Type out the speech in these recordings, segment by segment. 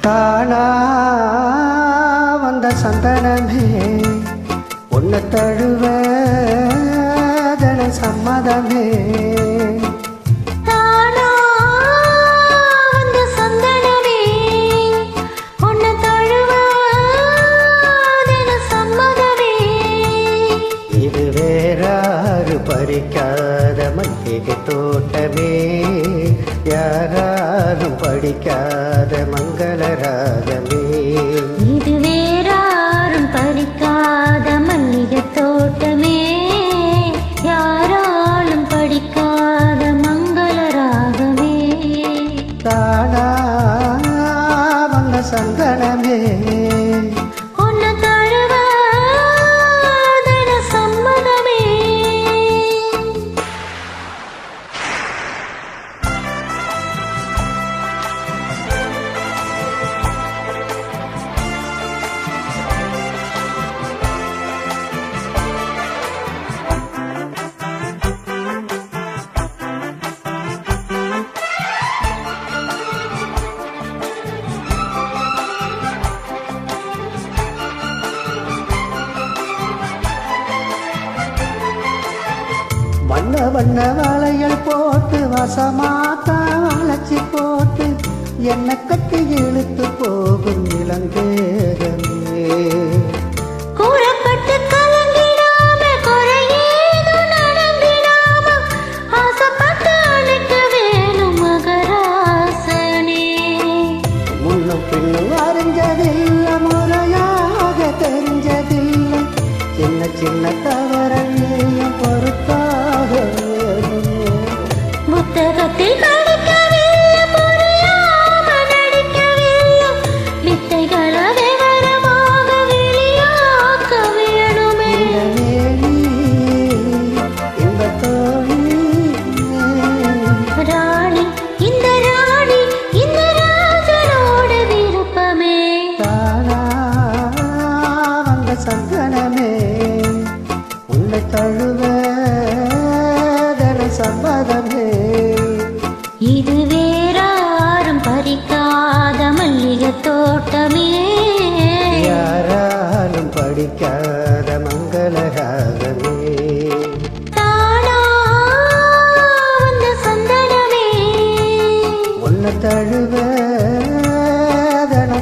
தானா வந்த சந்தனமே உன்னை தழுவ சம்மதமே பறிக்காத மல்லிகை தோட்டமே. யாராலும் படிக்காத மங்கள ராகமே. இது வண்ண வண்ண வளையல் போட்டு வசமாத்தா வளைச்சி போட்டு என்ன கட்டி இழுத்து போகும் இளங்கேகமே. அறிஞ்சதில்ல முறையாக தெரிஞ்சதில்லை. சின்ன சின்ன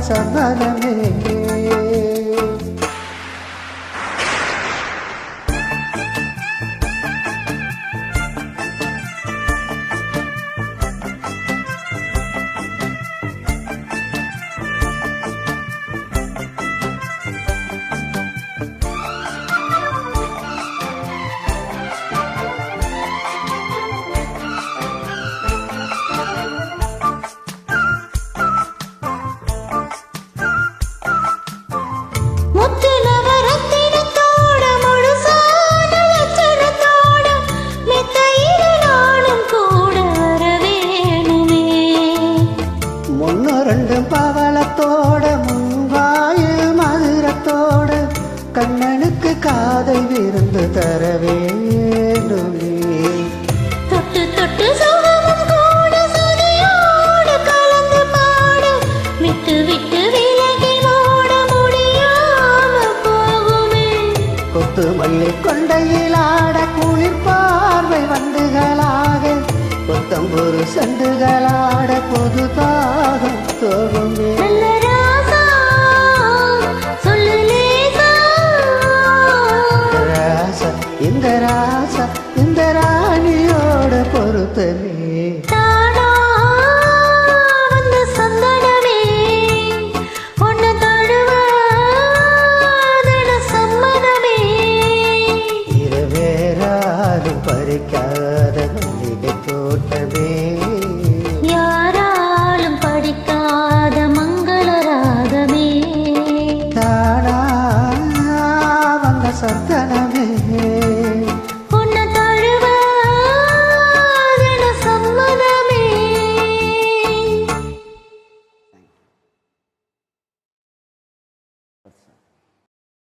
தன கண்ணனுக்கு காதல் விருந்து தர வேண்டுமே. தொட்டு தொட்டு விட்டு விட்டு விலகி ஓட முடியாம போகுமே. கொத்து மல்லி கொண்டையிலாட குளிர் பார்வை வண்டுகளாக. கொத்தம்பூர் சண்டுகளாட பொது தாகம் தோகுமே தாய்